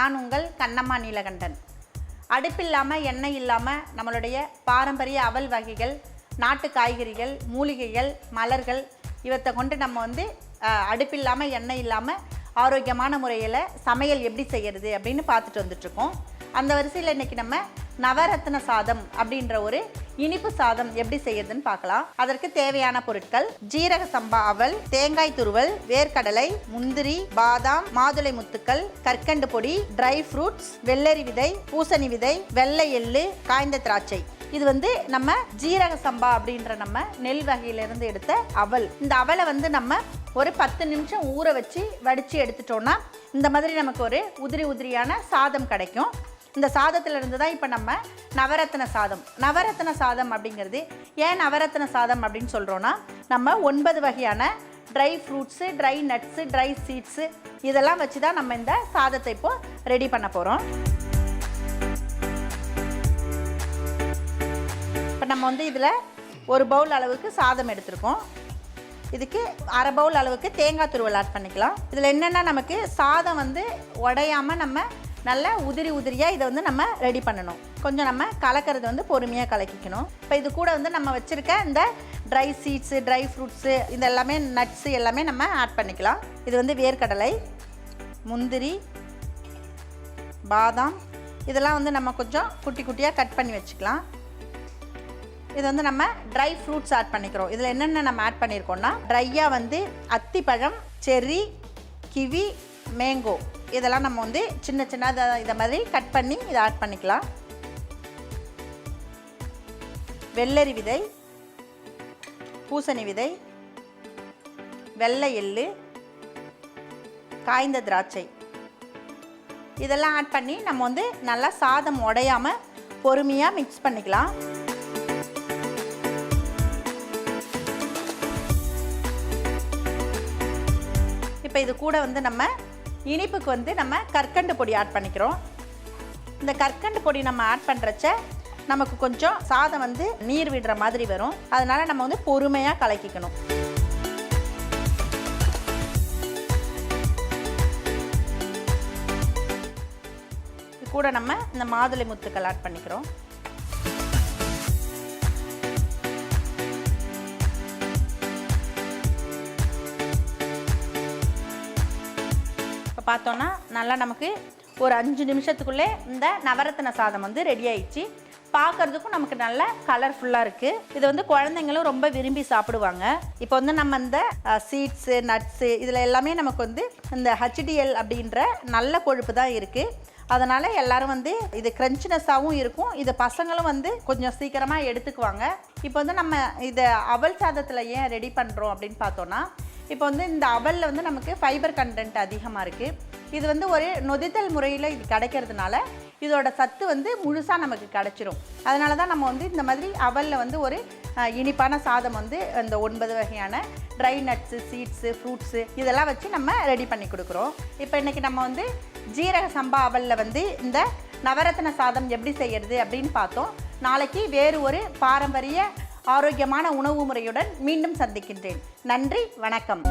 நான் உங்கள் கண்ணம்மா நீலகண்டன். அடுப்பில்லாமல் எண்ணெய் இல்லாமல் நம்மளுடைய பாரம்பரிய அவல் வகைகள் நாட்டு காய்கறிகள் மூலிகைகள் மலர்கள் இவற்றை கொண்டு நம்ம வந்து அடுப்பில்லாமல் எண்ணெய் இல்லாமல் ஆரோக்கியமான முறையில் சமையல் எப்படி செய்கிறது அப்படின்னு பார்த்துட்டு வந்துட்ருக்கோம் அந்த வரிசையில் இன்னைக்கு நம்ம நவரத்ன சாதம் அப்படின்ற ஒரு இனிப்பு சாதம் எப்படி செய்யறதுன்னு பார்க்கலாம். அதற்கு தேவையான பொருட்கள் ஜீரக சம்பா அவல் தேங்காய் துருவல் வேர்க்கடலை முந்திரி பாதாம் மாதுளை முத்துக்கள் கற்கண்டு பொடி ட்ரை ஃப்ரூட்ஸ் வெள்ளரி விதை பூசணி விதை வெள்ளை எள்ளு காய்ந்த திராட்சை. இது வந்து நம்ம ஜீரக சம்பா அப்படின்ற நம்ம நெல் வகையிலிருந்து எடுத்த அவல். இந்த அவலை வந்து நம்ம ஒரு பத்து நிமிஷம் ஊற வச்சு வடித்து எடுத்துட்டோம்னா இந்த மாதிரி நமக்கு ஒரு உதிரி உதிரியான சாதம் கிடைக்கும். இந்த சாதத்திலிருந்து தான் இப்போ நம்ம நவரத்ன சாதம். நவரத்ன சாதம் அப்படிங்கிறது ஏன் நவரத்ன சாதம் அப்படின்னு சொல்கிறோன்னா நம்ம ஒன்பது வகையான dry fruits dry nuts dry seeds இதெல்லாம் வச்சு தான் நம்ம இந்த சாதத்தை இப்போது ரெடி பண்ண போகிறோம் இப்போ நம்ம வந்து இதில் ஒரு பவுல் அளவுக்கு சாதம் எடுத்திருக்கோம். இதுக்கு அரை பவுல் அளவுக்கு தேங்காய் துருவல் ஆட் பண்ணிக்கலாம். இதில் என்னென்னா நமக்கு சாதம் வந்து உடையாமல் நம்ம நல்லா உதிரி உதிரியாக இதை வந்து நம்ம ரெடி பண்ணணும். கொஞ்சம் நம்ம கலக்கிறது வந்து பொறுமையாக கலக்கிக்கணும். இப்போ இது கூட வந்து நம்ம வச்சுருக்க இந்த ட்ரை சீட்ஸு ட்ரை ஃப்ரூட்ஸு இது எல்லாமே நட்ஸு எல்லாமே நம்ம ஆட் பண்ணிக்கலாம். இது வந்து வேர்க்கடலை முந்திரி பாதாம். இதெல்லாம் வந்து நம்ம கொஞ்சம் குட்டி குட்டியாக கட் பண்ணி வச்சுக்கலாம். இது வந்து நம்ம ட்ரை ஃப்ரூட்ஸ் ஆட் பண்ணிக்கிறோம். இதில் என்னென்ன நம்ம ஆட் பண்ணியிருக்கோம்னா ட்ரையாக வந்து அத்திப்பழம் செர்ரி கிவி மேங்கோ இதெல்லாம் நம்ம வந்து சின்ன சின்ன இதை மாதிரி கட் பண்ணி இதை ஆட் பண்ணிக்கலாம். வெள்ளரி விதை பூசணி விதை வெள்ளை எள்ளு காய்ந்த திராட்சை. இதெல்லாம் ஆட் பண்ணி நம்ம வந்து நல்லா சாதம் உடையாமல் பொறுமையாக மிக்ஸ் பண்ணிக்கலாம். இப்போ இது கூட வந்து நம்ம இனிப்புக்கு வந்து நம்ம கற்கண்டு பொடி ஆட் பண்ணிக்கிறோம். இந்த கற்கண்டு பொடி நம்ம ஆட் பண்ணுறச்ச நமக்கு கொஞ்சம் சாதம் வந்து நீர் விடுற மாதிரி வரும். அதனால் நம்ம வந்து பொறுமையாக கலக்கிக்கணும். கூட நம்ம இந்த மாதுளை முத்துக்கள் ஆட் பண்ணிக்கிறோம். பார்த்தோன்னா நல்லா நமக்கு ஒரு அஞ்சு நிமிஷத்துக்குள்ளே இந்த நவரத்தின சாதம் வந்து ரெடி ஆயிடுச்சு. பார்க்கறதுக்கும் நமக்கு நல்ல கலர்ஃபுல்லாக இருக்குது இது வந்து குழந்தைங்களும் ரொம்ப விரும்பி சாப்பிடுவாங்க. இப்போ வந்து நம்ம இந்த சீட்ஸு நட்ஸு இதில் எல்லாமே நமக்கு வந்து இந்த ஹச்டிஎல் அப்படின்ற நல்ல கொழுப்பு தான் இருக்குது அதனால் எல்லாரும் வந்து இது க்ரன்ச்சினஸ்ஸாகவும் இருக்கும். இது பசங்களும் வந்து கொஞ்சம் சீக்கிரமாக எடுத்துக்குவாங்க. இப்போ வந்து நம்ம இதை அவல் சாதத்தில் ஏன் ரெடி பண்ணுறோம் அப்படின்னு பார்த்தோன்னா இப்போ வந்து இந்த அவலில் வந்து நமக்கு ஃபைபர் கண்டென்ட் அதிகமாக இருக்குது இது வந்து ஒரு நொதித்தல் முறையில் இது கிடைக்கிறதுனால இதோட சத்து வந்து முழுசாக நமக்கு கிடைச்சிரும். அதனால தான் நம்ம வந்து இந்த மாதிரி அவலில் வந்து ஒரு இனிப்பான சாதம் வந்து இந்த ஒன்பது வகையான ட்ரை நட்ஸு சீட்ஸு ஃப்ரூட்ஸு இதெல்லாம் வச்சு நம்ம ரெடி பண்ணி கொடுக்குறோம். இப்போ இன்றைக்கி நம்ம வந்து ஜீரக சம்பா அவலில் வந்து இந்த நவரத்ன சாதம் எப்படி செய்கிறது அப்படின்னு பார்த்தோம். நாளைக்கு வேறு ஒரு பாரம்பரிய ஆரோக்கியமான உணவு முறையுடன் மீண்டும் சந்திக்கின்றேன். நன்றி வணக்கம்.